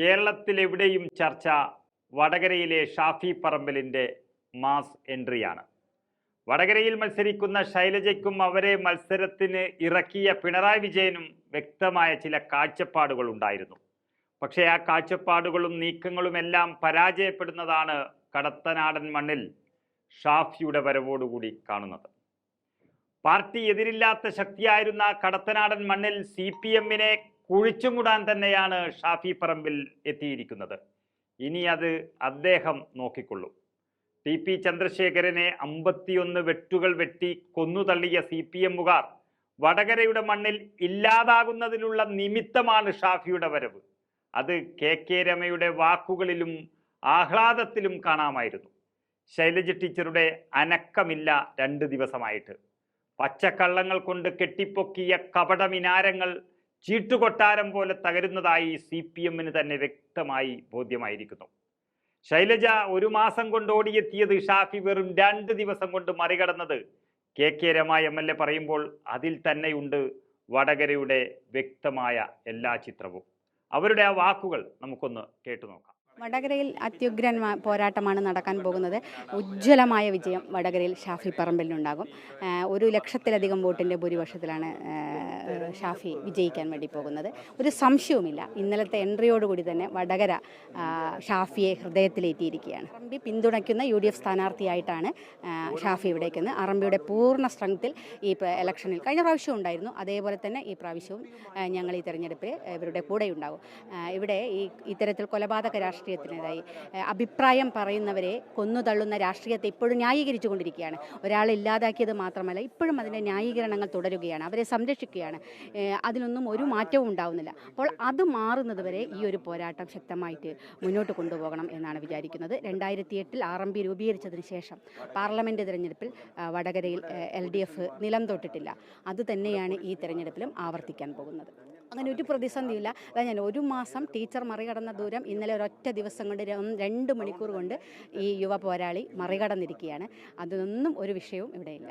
കേരളത്തിലെവിടെയും ചർച്ച വടകരയിലെ ഷാഫി പറമ്പലിന്റെ മാസ് എൻട്രിയാണ് വടകരയിൽ മത്സരിക്കുന്ന ശൈലജയ്ക്കും അവരെ മത്സരത്തിന് ഇറക്കിയ പിണറായി വിജയനും വ്യക്തമായ ചില കാഴ്ചപ്പാടുകൾ ഉണ്ടായിരുന്നു. പക്ഷേ ആ കാഴ്ചപ്പാടുകളും നീക്കങ്ങളുമെല്ലാം പരാജയപ്പെടുന്നതാണ് കടത്തനാടൻ മണ്ണിൽ ഷാഫിയുടെ വരവോടുകൂടി കാണുന്നത്. പാർട്ടി എതിരില്ലാത്ത ശക്തിയായിരുന്ന കടത്തനാടൻ മണ്ണിൽ സി പി എമ്മിനെ കുഴിച്ചുമൂടാൻ തന്നെയാണ് ഷാഫി പറമ്പിൽ എത്തിയിരിക്കുന്നത്. ഇനി അത് അദ്ദേഹം നോക്കിക്കൊള്ളും. ടി പി ചന്ദ്രശേഖരനെ അമ്പത്തിയൊന്ന് വെട്ടുകൾ വെട്ടി കൊന്നുതള്ളിയ സി പി എമ്മുകാർ വടകരയുടെ മണ്ണിൽ ഇല്ലാതാകുന്നതിനുള്ള നിമിത്തമാണ് ഷാഫിയുടെ വരവ്. അത് കെ കെ രമയുടെ വാക്കുകളിലും ആഹ്ലാദത്തിലും കാണാമായിരുന്നു. ശൈലജ ടീച്ചറുടെ അനക്കമില്ല രണ്ട് ദിവസമായിട്ട്. പച്ചക്കള്ളങ്ങൾ കൊണ്ട് കെട്ടിപ്പൊക്കിയ കപടമിനാരങ്ങൾ ചീട്ടുകൊട്ടാരം പോലെ തകരുന്നതായി സി പി എമ്മിന് തന്നെ വ്യക്തമായി ബോധ്യമായിരിക്കുന്നു. ശൈലജ ഒരു മാസം കൊണ്ട് ഓടിയെത്തിയത് ഷാഫി വെറും രണ്ട് ദിവസം കൊണ്ട് മറികടന്നത് K K Rema M L A പറയുമ്പോൾ അതിൽ തന്നെയുണ്ട് വടകരയുടെ വ്യക്തമായ എല്ലാ ചിത്രവും. അവരുടെ ആ വാക്കുകൾ നമുക്കൊന്ന് കേട്ടു നോക്കാം വടകരയിൽ അത്യുഗ്രൻ പോരാട്ടമാണ് നടക്കാൻ പോകുന്നത്. ഉജ്ജ്വലമായ വിജയം വടകരയിൽ ഷാഫി പറമ്പലിനുണ്ടാകും. ഒരു ലക്ഷത്തിലധികം വോട്ടിന്റെ ഭൂരിപക്ഷത്തിലാണ് ഷാഫി വിജയിക്കാൻ വേണ്ടി പോകുന്നത്. ഒരു സംശയവുമില്ല. ഇന്നലത്തെ എൻട്രിയോടുകൂടി തന്നെ വടകര ഷാഫിയെ ഹൃദയത്തിലേറ്റിയിരിക്കുകയാണ്. അറമ്പി പിന്തുണയ്ക്കുന്ന യു ഡി എഫ് സ്ഥാനാർത്ഥിയായിട്ടാണ് ഷാഫി ഇവിടേക്കുന്നത് അറമ്പിയുടെ പൂർണ സ്ട്രെങ്ത്തിൽ ഈ ഇലക്ഷനിൽ കഴിഞ്ഞ പ്രാവശ്യം ഉണ്ടായിരുന്നു. അതേപോലെ തന്നെ ഈ പ്രാവശ്യവും ഞങ്ങൾ ഈ തെരഞ്ഞെടുപ്പിൽ ഇവരുടെ കൂടെ ഉണ്ടാകും ഇവിടെ ഈ ഇത്തരത്തിൽ കൊലപാതക രാഷ്ട്രീയത്തിനെതിരായി. അഭിപ്രായം പറയുന്നവരെ കൊന്നുതള്ളുന്ന രാഷ്ട്രീയത്തെ ഇപ്പോഴും ന്യായീകരിച്ചു കൊണ്ടിരിക്കുകയാണ് ഒരാളെ ഇല്ലാതാക്കിയത് മാത്രമല്ല ഇപ്പോഴും അതിന്റെ ന്യായീകരണങ്ങൾ തുടരുകയാണ് അവരെ സംരക്ഷിക്കുകയാണ്. അതിനൊന്നും ഒരു മാറ്റവും ഉണ്ടാവുന്നില്ല. അപ്പോൾ അത് മാറുന്നത് വരെ ഈ ഒരു പോരാട്ടം ശക്തമായിട്ട് മുന്നോട്ട് കൊണ്ടുപോകണം എന്നാണ് വിചാരിക്കുന്നത്. രണ്ടായിരത്തി എട്ടിൽ ആർ എം പി രൂപീകരിച്ചതിന് ശേഷം പാർലമെന്റ് തിരഞ്ഞെടുപ്പിൽ വടകരയിൽ എൽ ഡി എഫ് നിലം തൊട്ടിട്ടില്ല. അത് തന്നെയാണ് ഈ തിരഞ്ഞെടുപ്പിലും ആവർത്തിക്കാൻ പോകുന്നത്. അങ്ങനെ ഒരു പ്രതിസന്ധിയില്ല. അതാ ഞാൻ ഒരു മാസം ടീച്ചർ മറികടന്ന ദൂരം ഇന്നലെ ഒരൊറ്റ ദിവസം കൊണ്ട് രണ്ട് മണിക്കൂർ കൊണ്ട് ഈ യുവ പോരാളി മറികടന്നിരിക്കുകയാണ്. അതൊന്നും ഒരു വിഷയവും ഇവിടെയില്ല.